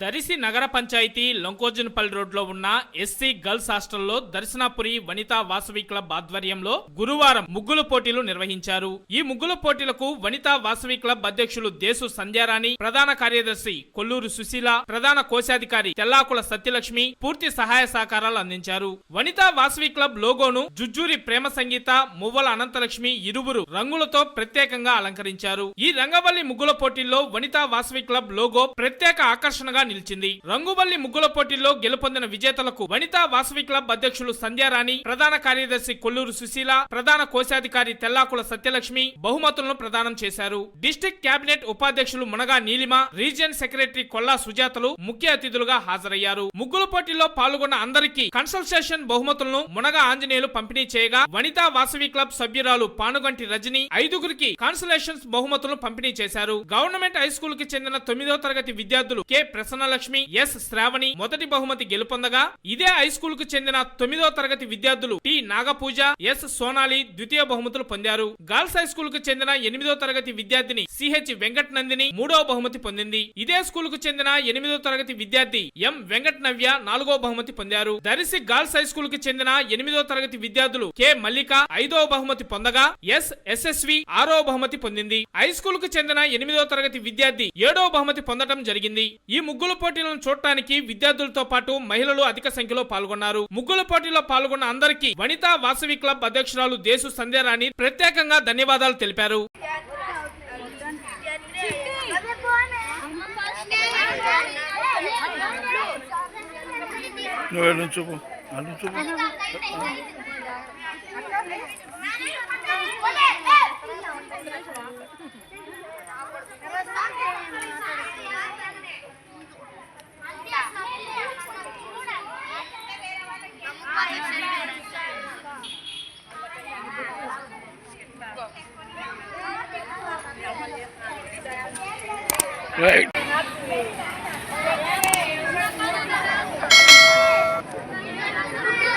దరిసి నగర పంచాయతీ లంకోజన్పల్లి రోడ్లో ఉన్న ఎస్సీ గర్ల్స్ హాస్టల్లో దర్శనాపురి వనితా వాసవి క్లబ్ ఆధ్వర్యంలో గురువారం ముగ్గుల పోటీలు నిర్వహించారు. ఈ ముగ్గుల పోటీలకు వనితా వాసవి క్లబ్ అధ్యక్షులు దేశు సంధ్యారాణి ప్రధాన కార్యదర్శి కొల్లూరు సుశీల ప్రధాన కోశాధికారి తెల్లాకుల సత్యలక్ష్మి పూర్తి సహాయ సహకారాలు అందించారు. వనితా వాసవి క్లబ్ లోగోను జుజ్జూరి ప్రేమ సంగీత మువ్వల అనంతలక్ష్మి ఇరువురు రంగులతో ప్రత్యేకంగా అలంకరించారు. ఈ రంగవల్లి ముగ్గుల పోటీల్లో వనితా వాసవి క్లబ్ లోగో ప్రత్యేక ఆకర్షణగా నిలిచింది. రంగువల్లి ముగ్గుల పోటీల్లో గెలుపొందిన విజేతలకు వనితా వాసవి క్లబ్ అధ్యక్షులు సంధ్యారాణి ప్రధాన కార్యదర్శి కొల్లూరు సుశీల ప్రధాన కోశాధికారి తెల్లాకుల సత్యలక్ష్మి బహుమతులను ప్రదానం చేశారు. డిస్టిక్ కేబినెట్ ఉపాధ్యక్షులు మునగా నీలిమ రీజియన్ సెక్రటరీ కొల్లా సుజాతలు ముఖ్య అతిథులుగా హాజరయ్యారు. ముగ్గుల పోటీల్లో పాల్గొన్న అందరికీ కన్సల్టేషన్ బహుమతులను మునగా ఆంజనేయులు పంపిణీ చేయగా వనితా వాసవి క్లబ్ సభ్యురాలు పానుగంటి రజని ఐదుగురికి కాన్సలేషన్స్ బహుమతులను పంపిణీ చేశారు. గవర్నమెంట్ హై స్కూల్కి చెందిన తొమ్మిదో తరగతి విద్యార్థులు కె. స్వర్ణలక్ష్మి ఎస్ శ్రావణి మొదటి బహుమతి గెలుపొందగా ఇదే హై స్కూల్కు చెందిన తొమ్మిదో తరగతి విద్యార్థులు టి. నాగపూజ ఎస్ సోనాలి ద్వితీయ బహుమతులు పొందారు. గర్ల్స్ హై స్కూల్కు చెందిన ఎనిమిదో తరగతి విద్యార్థిని సిహెచ్ వెంకట్ నందిని మూడో బహుమతి పొందింది. ఇదే స్కూల్కు చెందిన ఎనిమిదో తరగతి విద్యార్థి ఎం వెంకట్ నవ్య నాలుగో బహుమతి పొందారు. దరిసి గర్ల్స్ హై స్కూల్కు చెందిన ఎనిమిదో తరగతి విద్యార్థులు కె మల్లిక ఐదో బహుమతి పొందగా ఎస్ ఎస్ఎస్వి ఆరో బహుమతి పొందింది. హై స్కూల్కు చెందిన ఎనిమిదో తరగతి విద్యార్థి ఏడో బహుమతి పొందడం జరిగింది. ఈ ముగ్గుల పోటీలను చూడటానికి విద్యార్థులతో పాటు మహిళలు అధిక సంఖ్యలో పాల్గొన్నారు. ముగ్గుల పోటీలో పాల్గొన్న అందరికీ వనితా వాసవి క్లబ్ అధ్యక్షురాలు దేశు సంధ్యారాణి ప్రత్యేకంగా ధన్యవాదాలు తెలిపారు నువ్వు చూపు చూపు Right.